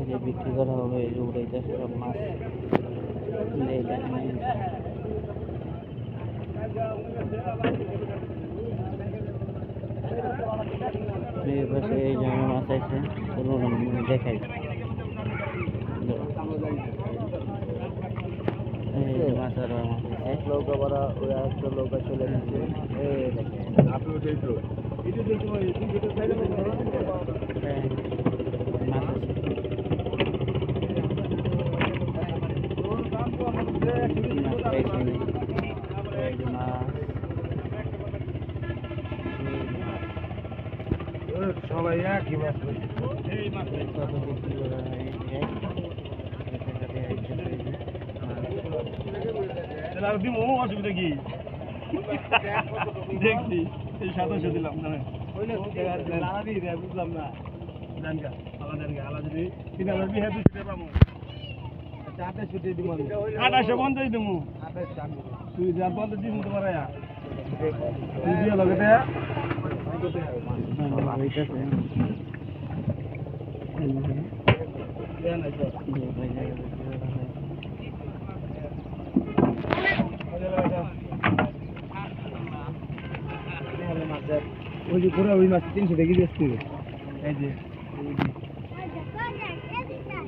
ছেড়ে বিক্রি করা হবে এই যে সব মাছ এই যে। পাশে এই মাছ আছে দেখাই নৌকা ওই একটা নৌকা চলে গেছে এই দেখেন আপনি ওটাই তো হ্যাঁ, মাছ আছে মাছ পাইছি নি। এই যে মাছ সবাই একই মাছ কত বিক্রি করা এই যে। কাছাকাছি আইতেছে এই যে মাছ। দিমু অসুবিধা কি দেখছি এই সাতাশে দিলাম জানেন বুঝলাম না জানকা আলাদা আলাদা যদি তিন হাজার বিশ হাজার ছুটে পাবো আঠাশে পঞ্চাশ দিমু তুই যা বলতে দিস তোমার তুই দিয়ে লগে। ওই যে ঘোরা ওই মাছ তিনশো দেখি দিচ্ছি এই যে ঠিক আছে গা হ্যাঁ দিছি ওই যে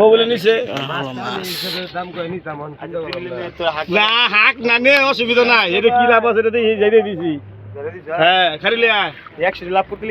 ও বলে নিছে। না হাক না নে অসুবিধা নাই। এটা কি লাভ আছে? এটা দিয়ে যাইতে দিছি। হ্যাঁ খালি লিয়া একশো লাভ করতে